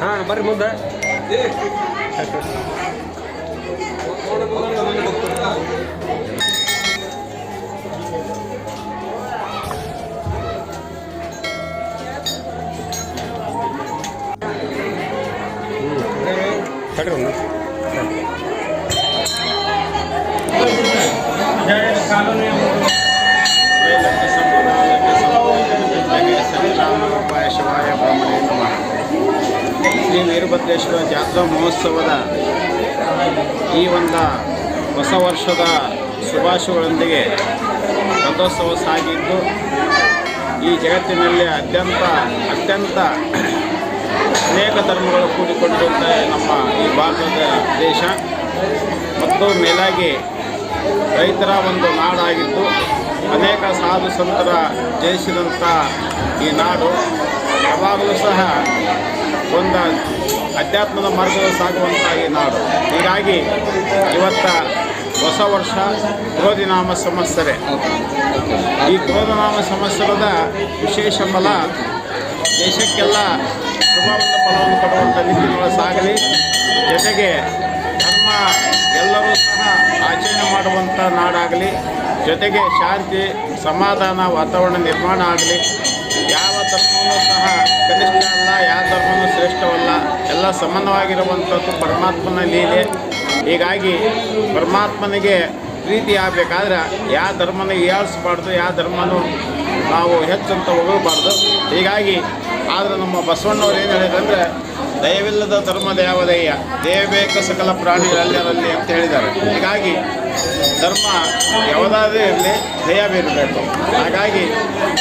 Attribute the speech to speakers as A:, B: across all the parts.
A: ಹಾಂ ಬರ್ರಿ ಮುಂದೆ ತಡ್ರಿ ಒಂದು
B: ಶ್ರೀ ವೀರಭದ್ರೇಶ್ವರ ಜಾತ್ರಾ ಮಹೋತ್ಸವದ ಈ ಒಂದು ಹೊಸ ವರ್ಷದ ಶುಭಾಶಯಗಳೊಂದಿಗೆ ರಥೋತ್ಸವ ಸಾಗಿದ್ದು, ಈ ಜಗತ್ತಿನಲ್ಲಿ ಅತ್ಯಂತ ಅತ್ಯಂತ ಅನೇಕ ಧರ್ಮಗಳು ಕೂಡಿಕೊಂಡಿರುವಂಥ ನಮ್ಮ ಈ ಭಾರತದ ದೇಶ. ಮತ್ತು ಮೇಲಾಗಿ ರೈತರ ಒಂದು ನಾಡಾಗಿದ್ದು ಅನೇಕ ಸಾಧು ಸಂತರ ಜಯಿಸಿದಂಥ ಈ ನಾಡು, ಯಾವಾಗಲೂ ಸಹ ಒಂದು ಅಧ್ಯಾತ್ಮದ ಮಾರ್ಗದಲ್ಲಿ ಸಾಗುವಂಥ ಈ ನಾಡು. ಹೀಗಾಗಿ ಇವತ್ತ ಹೊಸ ವರ್ಷ ಕ್ರೋಧಿನಾಮ ಸಂವತ್ಸರೆ ಈ ಕ್ರೋಧನಾಮ ಸಂವತ್ಸರದ ವಿಶೇಷ ಫಲ ದೇಶಕ್ಕೆಲ್ಲ ಶುಭವಾದ ಫಲವನ್ನು ಕೊಡುವಂಥ ನಿಟ್ಟಿನೊಳಗೆ ಸಾಗಲಿ. ಜೊತೆಗೆ ಧರ್ಮ ಎಲ್ಲರೂ ಸಹ ಆಚರಣೆ ಮಾಡುವಂಥ ನಾಡಾಗಲಿ, ಜೊತೆಗೆ ಶಾಂತಿ, ಸಮಾಧಾನ ವಾತಾವರಣ ನಿರ್ಮಾಣ ಆಗಲಿ. ಯಾವ ಧರ್ಮವೂ ಸಹ ಕನಿಷ್ಠ ಅಲ್ಲ, ಯಾವ ಧರ್ಮವೂ ಶ್ರೇಷ್ಠವಲ್ಲ, ಎಲ್ಲ ಸಮಾನವಾಗಿರುವಂಥದ್ದು ಪರಮಾತ್ಮನ ಲೀಲೆ. ಹೀಗಾಗಿ ಪರಮಾತ್ಮನಿಗೆ ಪ್ರೀತಿ ಆಗಬೇಕಾದ್ರೆ ಯಾವ ಧರ್ಮನ ಏಳಿಸ್ಬಾರ್ದು ಯಾವ ಧರ್ಮನೂ ನಾವು ಹೆಚ್ಚಂತ ಹೋಗಬಾರ್ದು. ಹೀಗಾಗಿ ಆದರೆ ನಮ್ಮ ಬಸವಣ್ಣವ್ರು ಏನು ಹೇಳಿದಂದ್ರೆ ದಯವಿಲ್ಲದ ಧರ್ಮ ಯಾವ ದಯ ದೇವಬೇಕು ಸಕಲ ಪ್ರಾಣಿಗಳಲ್ಲರಲ್ಲಿ ಅಂತ ಹೇಳಿದ್ದಾರೆ. ಹೀಗಾಗಿ ಧರ್ಮ ಯಾವುದಾದ್ರೂ ಇರಲಿ, ದಯ ಬೀರಬೇಕು. ಹಾಗಾಗಿ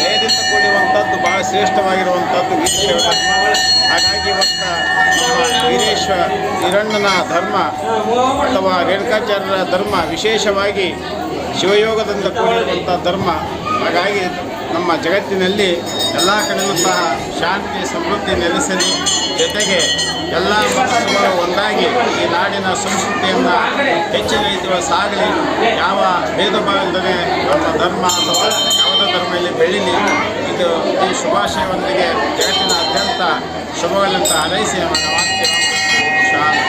B: ದಯದಿಂದ ಕೂಡಿರುವಂಥದ್ದು ಭಾಳ ಶ್ರೇಷ್ಠವಾಗಿರುವಂಥದ್ದು ವೀರೇಶ್ವರ ಧರ್ಮ. ಹಾಗಾಗಿ ಇವತ್ತ ನಮ್ಮ ವೀರೇಶ್ವ ಹಿರಣ್ಣನ ಧರ್ಮ ಅಥವಾ ರೇಣುಕಾಚಾರ್ಯರ ಧರ್ಮ ವಿಶೇಷವಾಗಿ ಶಿವಯೋಗದಿಂದ ಕೂಡಿರುವಂಥ ಧರ್ಮ. ಹಾಗಾಗಿ ನಮ್ಮ ಜಗತ್ತಿನಲ್ಲಿ ಎಲ್ಲ ಕಡೆಯೂ ಸಹ ಶಾಂತಿ, ಸಮೃದ್ಧಿ ನೆಲೆಸಲಿ, ಜೊತೆಗೆ ಎಲ್ಲ ಮನಸ್ಸುಗಳು ಒಂದಾಗಿ ಈ ನಾಡಿನ ಸಂಸ್ಕೃತಿಯನ್ನು ಹೆಚ್ಚಿನ ರೀತಿಯಲ್ಲಿ ಸಾಗಲಿ. ಯಾವ ಭೇದ ಭಾವ ಇಲ್ಲದೆ ನಮ್ಮ ಧರ್ಮ ಅಥವಾ ಯಾವುದೇ ಧರ್ಮದಲ್ಲಿ ಬೆಳೀಲಿ. ಇದು ಈ ಶುಭಾಶಯವೊಂದಿಗೆ ಜಗತ್ತಿನಾದ್ಯಂತ ಶುಭಗಳಂತ ಹಾರೈಸಿ ನಮ್ಮ ಶಾಂತಿ.